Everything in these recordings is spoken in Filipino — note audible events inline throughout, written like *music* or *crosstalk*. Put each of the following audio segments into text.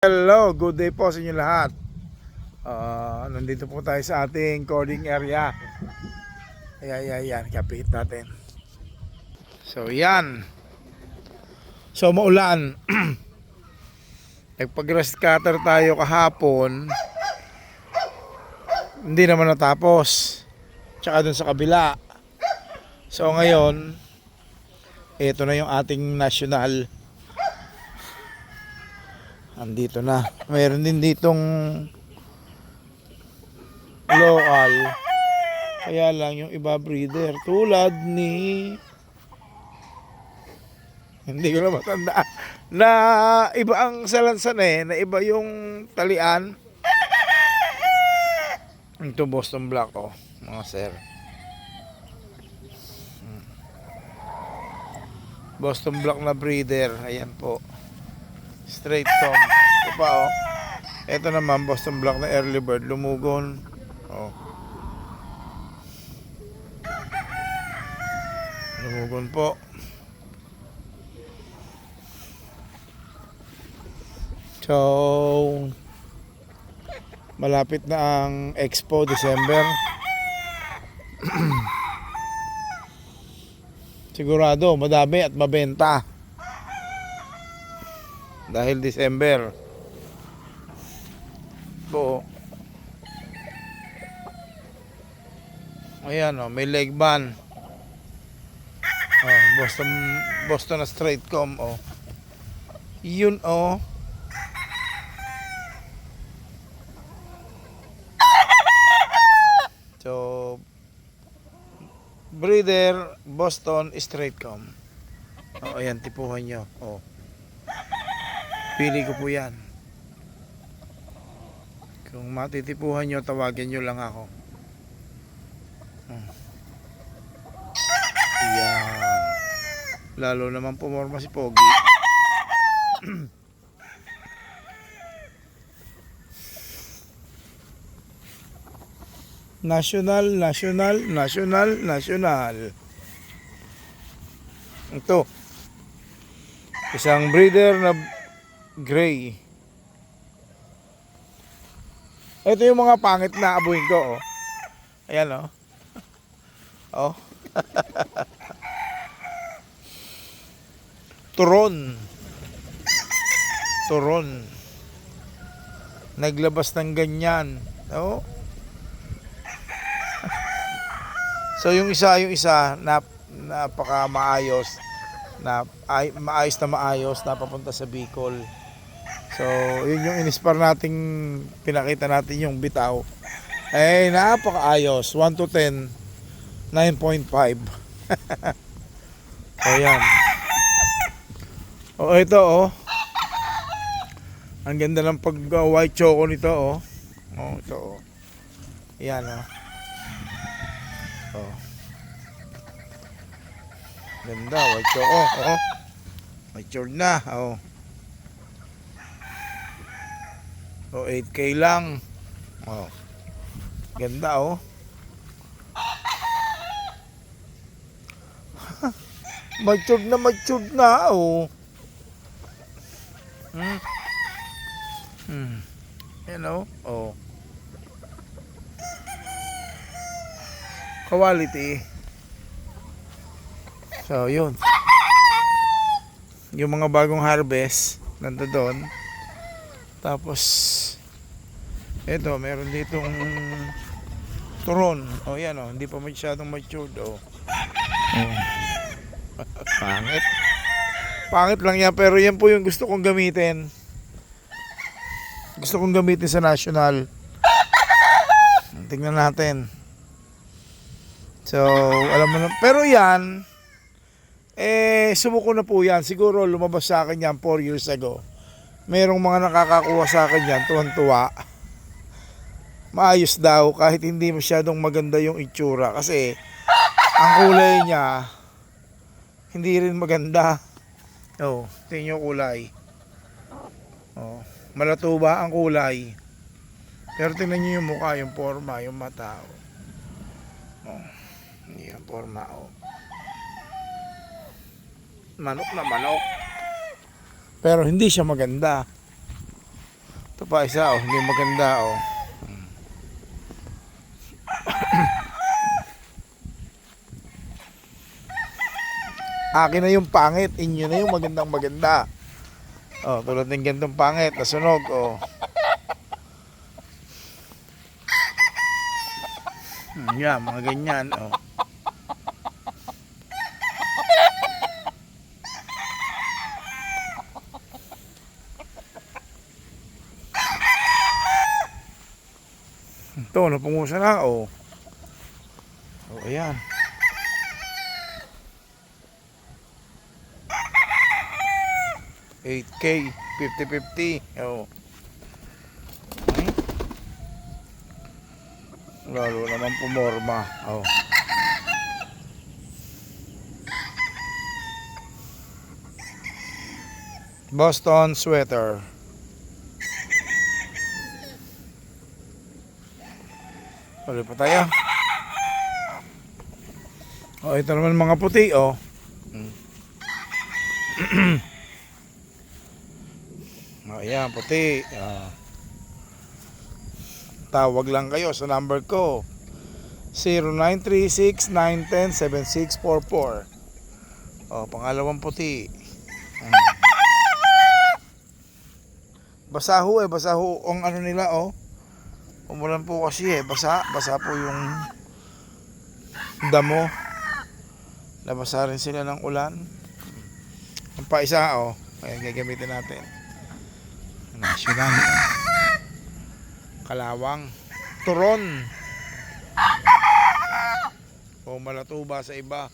Hello, good day po sa inyo lahat. Ah, nandito po tayo sa ating coding area. Ayan, ayan, ayan. Kapit natin. So, yan. So, maulan. *clears throat* Nagpag-rest cutter tayo kahapon. Hindi naman natapos. Tsaka dun sa kabila. So, ngayon, ito na yung ating national andito na. Mayroon din ditong local. Kaya lang yung iba breeder. Tulad ni... Hindi ko na matanda. Na iba ang salansan eh. Na iba yung talian. Ito Boston Black oh. Mga sir. Hmm. Boston Black na breeder. Ayan po straight com. Ito pa oh. Ito naman Boston Black na early bird lumugon. Oh. Lumugon po. So malapit na ang Expo December. *clears throat* Sigurado madami at mabenta dahil December. Po ayan o may leg band oh, Boston Boston na straight com oh. yun oh. So breeder Boston straight com. Oh, ayan tipuhan nyo oh Pili ko po yan. Kung matitipuhan nyo, tawagin nyo lang ako. Hmm. Lalo naman pumorma si Pogi. national, national, national, national. Ito. Isang breeder na gray. Ito yung mga pangit na abuin ko, oh. Ayan, oh. *laughs* Oh. Turon. Turon. Naglabas ng ganyan. Oh. *laughs* So yung isa, yung isa, nap, napaka maayos na ay, maayos na maayos napapunta sa Bicol. So, yun yung inispar nating pinakita natin yung bitaw. Eh, napakaayos. 1 to 10, 9.5. Ayan. O, ito, oh. Ang ganda ng pag uh, white choco nito, oh. Oh, ito, oh. Ayan, oh. Oh. Ganda, white choco. Oh, oh. Matured na. Oh. Oh, 8K lang. Oh. Ganda, oh. *laughs* matured na, matured na, oh. Hmm. Hmm. Yan, oh. Oh. Quality. So, yun. Yung mga bagong harvest, nando doon. Tapos, eto, meron ditong turon. O, yan o. Hindi pa masyadong matured, o. Oh. Pangit. Pangit lang yan, pero yan po yung gusto kong gamitin. Gusto kong gamitin sa national. Tingnan natin. So, alam mo na. Pero yan, eh, sumuko na po yan. Siguro lumabas sa akin yan 4 years ago. Merong mga nakakakuha sa akin yan, tuwan-tuwa. Maayos daw kahit hindi masyadong maganda yung itsura. Kasi, ang kulay niya, hindi rin maganda. Oh, tingnan kulay. Oh, malatuba ang kulay. Pero tingnan niyo yung mukha, yung forma, yung mata. Oh. oh. Hindi yung forma, oh. Manok na manok. Pero hindi siya maganda. Ito pa isa, oh. Hindi maganda, oh. *coughs* Akin na yung pangit, inyo na yung magandang maganda. Oh, tulad ng gantong pangit, nasunog, oh. Hmm, yan, mga ganyan, oh. Ito, napungusa na, oh. Oh, ayan. Eight K, 50-50. Oh. Hmm? Lalo naman pumorma. Oh. Boston sweater. Ulit pa tayo. Oh, ito naman mga puti, oh. *clears throat* Oh, ayan, puti. Ah. Tawag lang kayo sa number ko. 0936-910-7644. Oh, pangalawang puti. Mm. Basaho eh, basaho ang ano nila, oh. Umulan po kasi eh, basa, basa po yung damo. Nabasa rin sila ng ulan. Ang pa isa, oh. Ayan, gagamitin natin. National. Kalawang. Turon. O malatuba sa iba.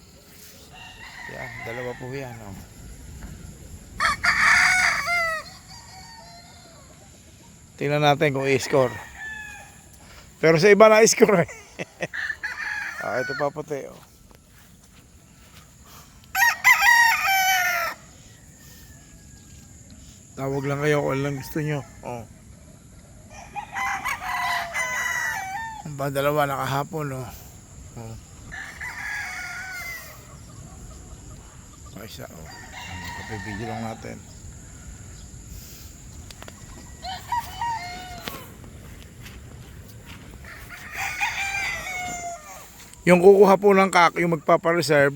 Yan, dalawa po yan, oh. Tingnan natin kung i-score. Pero sa iba na i-score eh. *laughs* ah, ito pa puti, oh. Tawag lang kayo kung lang gusto nyo. Oh. Ang ba dalawa nakahapon, oh. Oh. Pa isa, oh. Kapibigyo lang natin. Yung kukuha po ng kak, yung magpapareserve,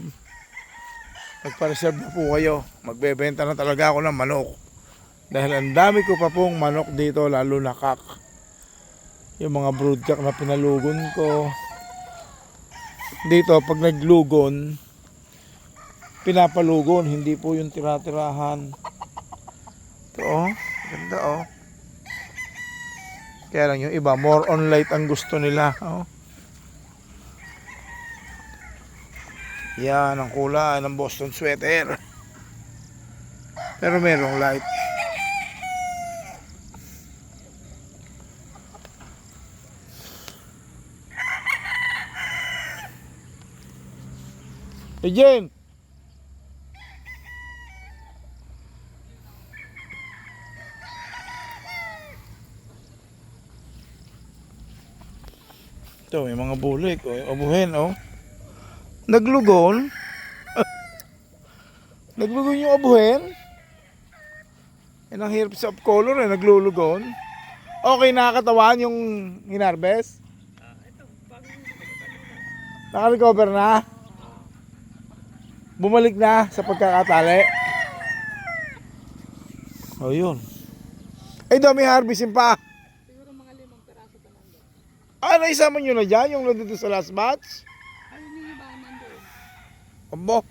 magpa-reserve na po kayo. Magbebenta na talaga ako ng manok. Dahil ang dami ko pa pong manok dito, lalo na kak. Yung mga brood cock na pinalugon ko. Dito, pag naglugon, pinapalugon, hindi po yung tiratirahan. Ito oh, ganda oh. Kaya lang yung iba, more on light ang gusto nila. Oh. Yan ang kulay ng Boston sweater. Pero merong light. Hey Jen! Ito, may mga bulik. O, abuhin, oh. Naglugon. Naglugon yung abuhin. Yan ang hirap sa color eh, naglulugon. Okay, nakakatawan yung hinarbes? Naka-recover na? Bumalik na sa pagkakatali? O yun. Ay, dami harvesting pa. Siguro mga limang peraso pa nandun. Ah, naisama nyo na dyan yung nandito sa last batch? Ay, yung iba nandun. Abo.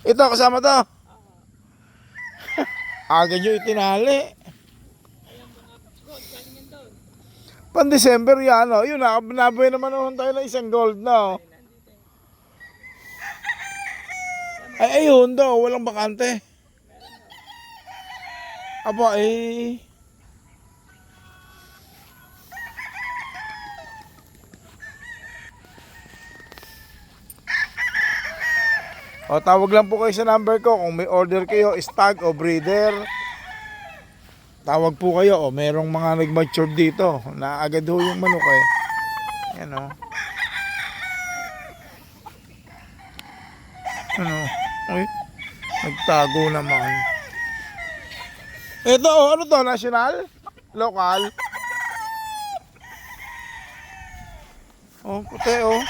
Ito, kasama to. *laughs* Aga nyo itinali. Pan December yan, oh. Yun, nabuhay naman naman tayo ng isang gold na, oh. Ay, ayun daw, walang bakante. Aba, eh. O, tawag lang po kayo sa number ko kung may order kayo, stag o breeder. Tawag po kayo, o merong mga nag-mature dito. Naagad ho yung manok eh. Yan o. Ano? Uy, nagtago naman. Ito, oh, ano to? National? Local. Oh, puti oh.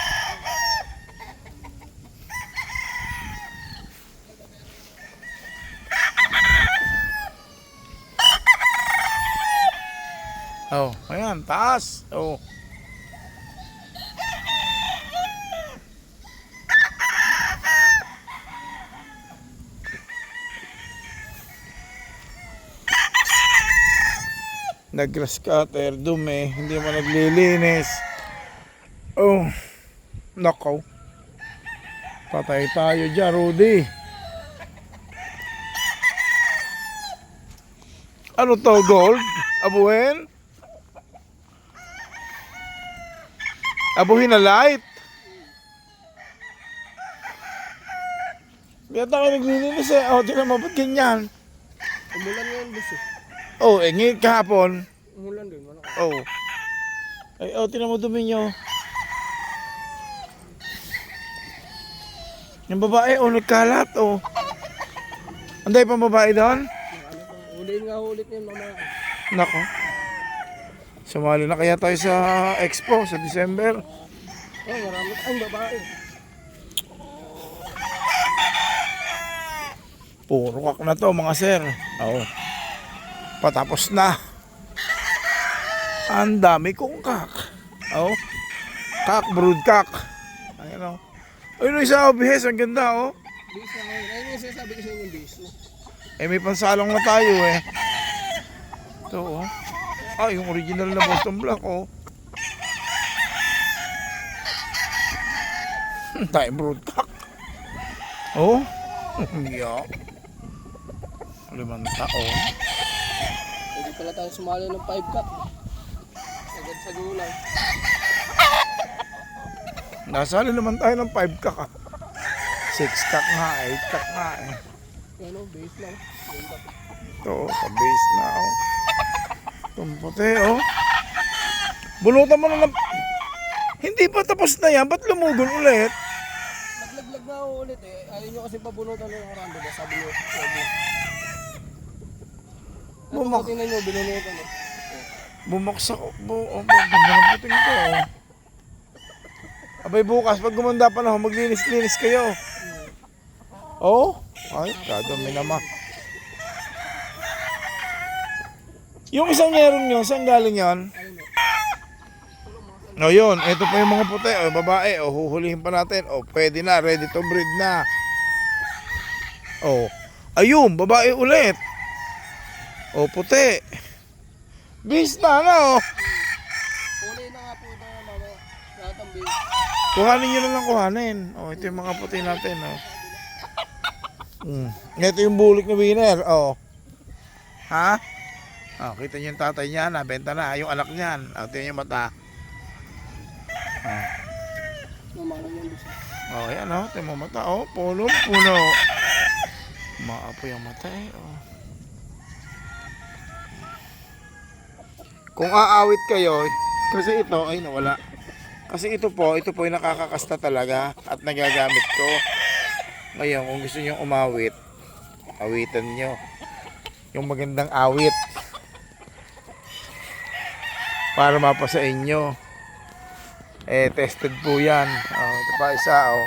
Oh, ayan, taas. Oh. Nag-grass cutter, dumi, hindi mo naglilinis. Oh, nakaw. Patay tayo dyan, Rudy. Ano to, gold? Abuhin? Abuhin na light? Kaya tayo naglilinis eh. O, tinan mo, ba't ganyan? Umulan ngayon, bus eh. Oh, eh, ngayon kahapon. Umulan din, wala Oh. Ay, oh, tinan mo dumi nyo. Yung babae, oh, nagkalat, oh. Anday pang babae doon? Pa, uliin nga ulit yun mamaya. Nako. Sumali na kaya tayo sa expo sa December. Oh, marami ang babae. Puro kak na to mga sir. Oo. Patapos na. Ang dami kong kak. Oo. Kak, brood kak. Ayan o. Ayun o, isa o, bihes. Ang ganda o. Bis na ngayon. Ayun yung sinasabi ko sa inyo, bis. Eh, may pansalong na tayo eh. Ito o. Ah, yung original na Boston Black o. *laughs* Tayo brood kak. Oh. *laughs* yeah. Limang taon. Pwede pala tayo sumali ng 5 cup. Agad sa gulay. Nasali naman tayo ng 5 kak ah. 6 kak nga, 8 kak nga eh. Ano, base lang. Ito, sa base na oh. Itong puti oh. Bunutan mo na ng... Hindi pa tapos na yan, ba't lumugon ulit? Naglaglag na ako ulit eh. Ayaw nyo kasi pabunutan ng karando ba? Sabi nyo, huwag mo. Ano Bumak- po tingnan nyo, binunutan eh. Bumaksak oh. Bu oh, puting ko oh. Abay bukas, pag gumanda pa na ako, maglinis-linis kayo. Oh? Ay, kadami naman. Yung isang yerong nyo, saan galing o. No, yun. Ito pa yung mga puti. O, babae. O, huhulihin pa natin. O, pwede na. Ready to breed na. O, ayun. Babae ulit. O, puti. Bis na, ano? Huli na nga po ito mamaya. Lahat ang. Kuhanin nyo na lang kuhanin. O, ito yung mga puti natin. O. Mm. Ito yung bulik na winner. O. Ha? O, kita nyo yung tatay niya. Nabenta na. Yung anak niyan. O, ito yung mata. Base. Oh, yan oh. Ito yung mata. Oh, puno, puno. Maapo yung mata eh. Oh. Kung aawit kayo, kasi ito ay nawala. Kasi ito po, ito po yung nakakakasta talaga at nagagamit ko. Ngayon, kung gusto niyo umawit, awitan nyo. Yung magandang awit. Para mapasa inyo. Eh, tested po yan. Oh, ito pa isa, oh.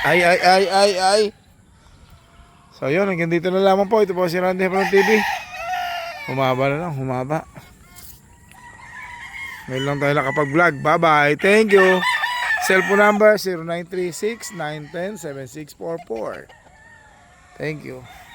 Ay, ay, ay, ay, ay. So, yun. Hanggang dito na lamang po. Ito po si Randy Hebron TV. Humaba na lang, humaba. Ngayon lang tayo nakapag-vlog. Bye-bye. Thank you. Cellphone number 0936-910-7644. Thank you.